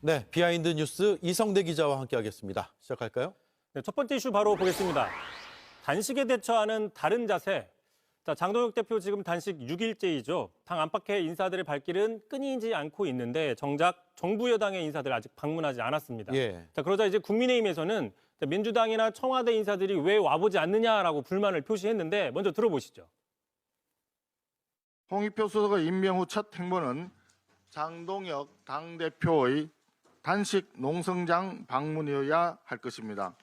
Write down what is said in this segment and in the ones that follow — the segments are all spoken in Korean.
네, 비하인드 뉴스 이성대 기자와 함께하겠습니다. 시작할까요? 네, 첫 번째 이슈 바로 보겠습니다. 단식에 대처하는 다른 자세. 자, 장동혁 대표 지금 단식 6일째이죠. 당 안팎의 인사들의 발길은 끊이지 않고 있는데 정작 정부 여당의 인사들 아직 방문하지 않았습니다. 예. 자, 그러자 이제 국민의힘에서는 민주당이나 청와대 인사들이 왜 와보지 않느냐라고 불만을 표시했는데 먼저 들어보시죠. 홍익표 수석의 임명 후 첫 행보는 장동혁 당대표의 단식 농성장 방문이어야 할 것입니다.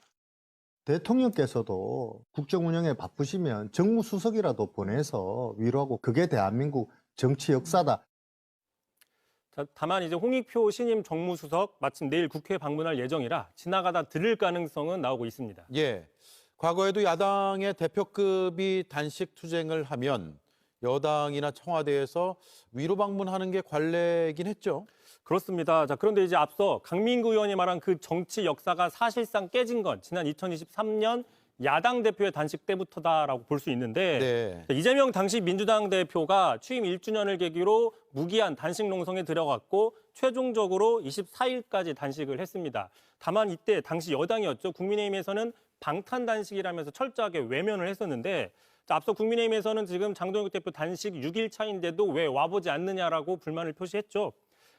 대통령께서도 국정 운영에 바쁘시면 정무수석이라도 보내서 위로하고 그게 대한민국 정치 역사다. 자, 다만 이제 홍익표 신임 정무수석 마침 내일 국회 방문할 예정이라 지나가다 들을 가능성은 나오고 있습니다. 예. 과거에도 야당의 대표급이 단식 투쟁을 하면 여당이나 청와대에서 위로 방문하는 게 관례이긴 했죠. 그렇습니다. 자, 그런데 이제 앞서 강민구 의원이 말한 그 정치 역사가 사실상 깨진 건 지난 2023년 야당 대표의 단식 때부터다라고 볼 수 있는데 네. 자, 이재명 당시 민주당 대표가 취임 1주년을 계기로 무기한 단식 농성에 들어갔고 최종적으로 24일까지 단식을 했습니다. 다만 이때 당시 여당이었죠. 국민의힘에서는 방탄 단식이라면서 철저하게 외면을 했었는데 자, 앞서 국민의힘에서는 지금 장동혁 대표 단식 6일 차인데도 왜 와보지 않느냐라고 불만을 표시했죠.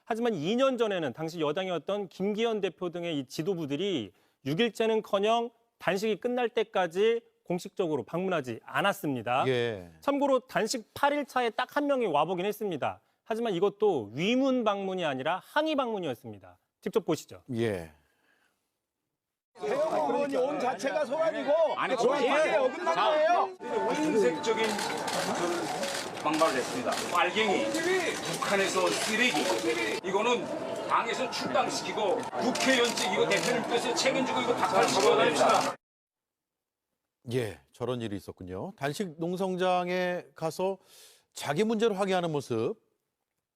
하지만 2년 전에는 당시 여당이었던 김기현 대표 등의 이 지도부들이 6일째는커녕 단식이 끝날 때까지 공식적으로 방문하지 않았습니다. 예. 참고로 단식 8일 차에 딱 한 명이 와보긴 했습니다. 하지만 이것도 위문 방문이 아니라 항의 방문이었습니다. 직접 보시죠. 예. 의원이 온 자체가 소란이고 아니 소란에 어긋난 거예요. 공색적인 했습니다. 빨갱이, 북한에서 쓰레기, 이거는 당에서 출당시키고 국회의원직 이거 대표님께서 책임지고 이거 박살치고 다닙시다. 예. 저런 일이 있었군요. 단식 농성장에 가서 자기 문제를 확인하는 모습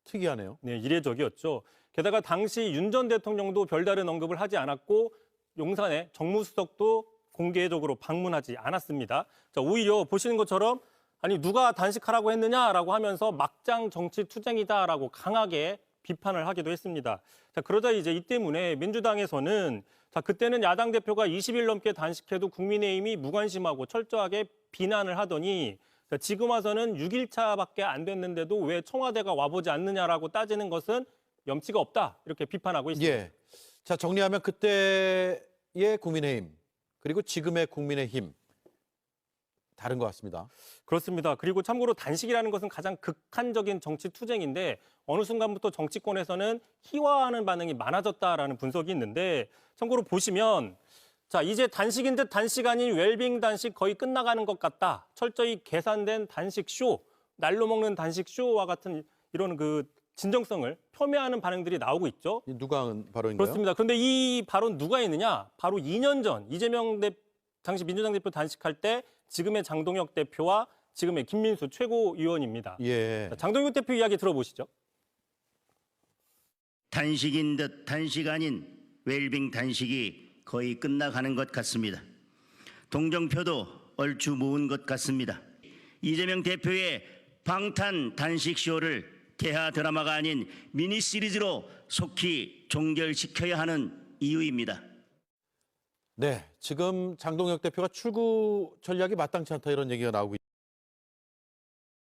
특이하네요. 네, 이례적이었죠. 게다가 당시 윤 전 대통령도 별다른 언급을 하지 않았고 용산의 정무수석도 공개적으로 방문하지 않았습니다. 자, 오히려 보시는 것처럼 아니 누가 단식하라고 했느냐라고 하면서 막장 정치 투쟁이다라고 강하게 비판을 하기도 했습니다. 자, 그러자 이제 이 때문에 민주당에서는 자, 그때는 야당 대표가 20일 넘게 단식해도 국민의힘이 무관심하고 철저하게 비난을 하더니 자, 지금 와서는 6일차밖에 안 됐는데도 왜 청와대가 와보지 않느냐라고 따지는 것은 염치가 없다 이렇게 비판하고 있습니다. 예. 자, 정리하면 그때의 국민의힘 그리고 지금의 국민의힘 다른 것 같습니다. 그렇습니다. 그리고 참고로 단식이라는 것은 가장 극한적인 정치 투쟁인데 어느 순간부터 정치권에서는 희화하는 반응이 많아졌다라는 분석이 있는데 참고로 보시면 자 이제 단식인 듯 단식 아닌 웰빙 단식 거의 끝나가는 것 같다. 철저히 계산된 단식 쇼, 날로 먹는 단식 쇼와 같은 이런 그 진정성을 폄훼하는 반응들이 나오고 있죠. 이 누가 한 발언인가요? 그렇습니다. 그런데 이 발언 누가 했느냐? 바로 2년 전 이재명 대, 당시 민주당 대표 단식할 때 지금의 장동혁 대표와 지금의 김민수 최고위원입니다. 예. 자, 장동혁 대표 이야기 들어보시죠. 단식인 듯 단식 아닌 웰빙 단식이 거의 끝나가는 것 같습니다. 동정표도 얼추 모은 것 같습니다. 이재명 대표의 방탄 단식 쇼를 대하 드라마가 아닌 미니 시리즈로 속히 종결시켜야 하는 이유입니다. 네. 지금 장동혁 대표가 출구 전략이 마땅치 않다 이런 얘기가 나오고 있